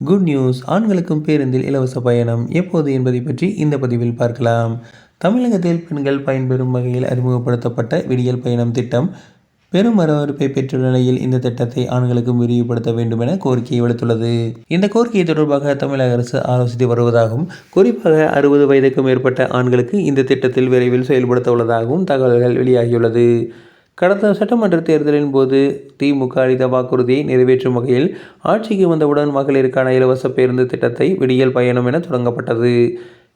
Good news ஆண்களுக்கும் பேருந்தில் இலவச பயணம் எப்போது என்பதை பற்றி இந்த பதிவில் பார்க்கலாம். தமிழகத்தில் பெண்கள் பயன்பெறும் வகையில் அறிமுகப்படுத்தப்பட்ட விடியல் பயணம் திட்டம் பெரும் வரவேற்பை பெற்றுள்ள நிலையில் இந்த திட்டத்தை ஆண்களுக்கும் விரிவுபடுத்த வேண்டும் என கோரிக்கையை விடுத்துள்ளது. இந்த கோரிக்கை தொடர்பாக தமிழக அரசு ஆலோசித்து வருவதாகவும் குறிப்பாக அறுபது வயதுக்கும் மேற்பட்ட ஆண்களுக்கு இந்த திட்டத்தில் விரைவில் செயல்படுத்த உள்ளதாகவும் தகவல்கள் வெளியாகியுள்ளது. கடந்த சட்டமன்ற தேர்தலின் போது திமுக அளித்த வாக்குறுதியை நிறைவேற்றும் வகையில் ஆட்சிக்கு வந்தவுடன் மகளிருக்கான இலவச பேருந்து திட்டத்தை விடியல் பயணம் என தொடங்கப்பட்டது.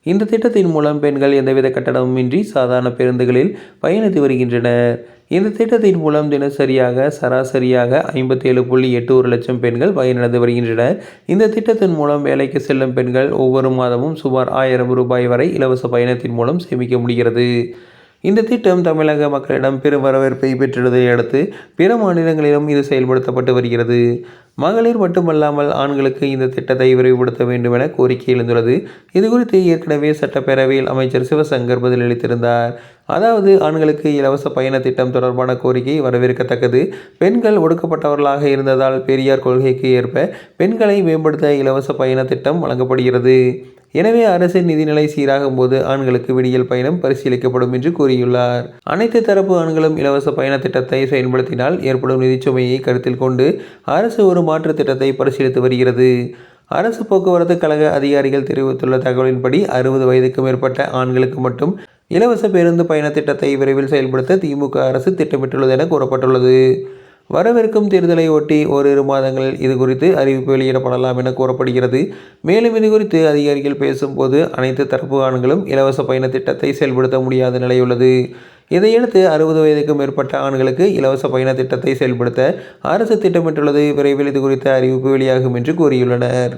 இந்த திட்டத்தின் மூலம் பெண்கள் எந்தவித கட்டணமுமின்றி சாதாரண பேருந்துகளில் பயணித்து வருகின்றனர். இந்த திட்டத்தின் மூலம் தினசரியாக சராசரியாக ஐம்பத்தேழு புள்ளி எட்டு ஒரு லட்சம் பெண்கள் பயனடைந்து வருகின்றனர். இந்த திட்டத்தின் மூலம் வேலைக்கு செல்லும் பெண்கள் ஒவ்வொரு மாதமும் சுமார் ஆயிரம் ரூபாய் வரை இலவச பயணத்தின் மூலம் சேமிக்க முடிகிறது. இந்த திட்டம் தமிழக மக்களிடம் பெரும் வரவேற்பை பெற்றுள்ளதை அடுத்து பிற மாநிலங்களிலும் இது செயல்படுத்தப்பட்டு வருகிறது. மகளிர் மட்டுமல்லாமல் ஆண்களுக்கு இந்த திட்டத்தை விரைவுபடுத்த வேண்டும் என கோரிக்கை எழுந்துள்ளது. இதுகுறித்து ஏற்கனவே சட்டப்பேரவையில் அமைச்சர் சிவசங்கர் பதிலளித்திருந்தார். அதாவது ஆண்களுக்கு இலவச பயண திட்டம் தொடர்பான கோரிக்கை வரவேற்கத்தக்கது. பெண்கள் ஒடுக்கப்பட்டவர்களாக இருந்ததால் பெரியார் கொள்கைக்கு ஏற்ப பெண்களை மேம்படுத்த இலவச பயண திட்டம் வழங்கப்படுகிறது. எனவே அரசின் நிதிநிலை சீராகும் போது ஆண்களுக்கு விடியல் பயணம் பரிசீலிக்கப்படும் என்று கூறியுள்ளார். அனைத்து தரப்பு ஆண்களும் இலவச பயண திட்டத்தை செயல்படுத்தினால் ஏற்படும் நிதிச்சுமையை கருத்தில் கொண்டு அரசு ஒரு மாற்று திட்டத்தை பரிசீலித்து வருகிறது. அரசு போக்குவரத்து கழக அதிகாரிகள் தெரிவித்துள்ள தகவலின்படி அறுபது வயதுக்கு மேற்பட்ட ஆண்களுக்கு மட்டும் இலவச பேருந்து பயண திட்டத்தை விரைவில் செயல்படுத்த திமுக அரசு திட்டமிட்டுள்ளது என கூறப்பட்டுள்ளது. வரவிருக்கும் தேர்தலை ஒட்டி ஓரிரு மாதங்களில் இது குறித்து அறிவிப்பு வெளியிடப்படலாம் என கூறப்படுகிறது. மேலும் இது குறித்து அதிகாரிகள் பேசும்போது அனைத்து தரப்பு ஆண்களும் இலவச பயண திட்டத்தை செயல்படுத்த முடியாத நிலையுள்ளது இதையடுத்து அறுபது வயதுக்கும் மேற்பட்ட ஆண்களுக்கு இலவச பயண திட்டத்தை செயல்படுத்த அரசு திட்டமிட்டுள்ளது. விரைவில் இது குறித்த அறிவிப்பு வெளியாகும் என்று கூறியுள்ளனர்.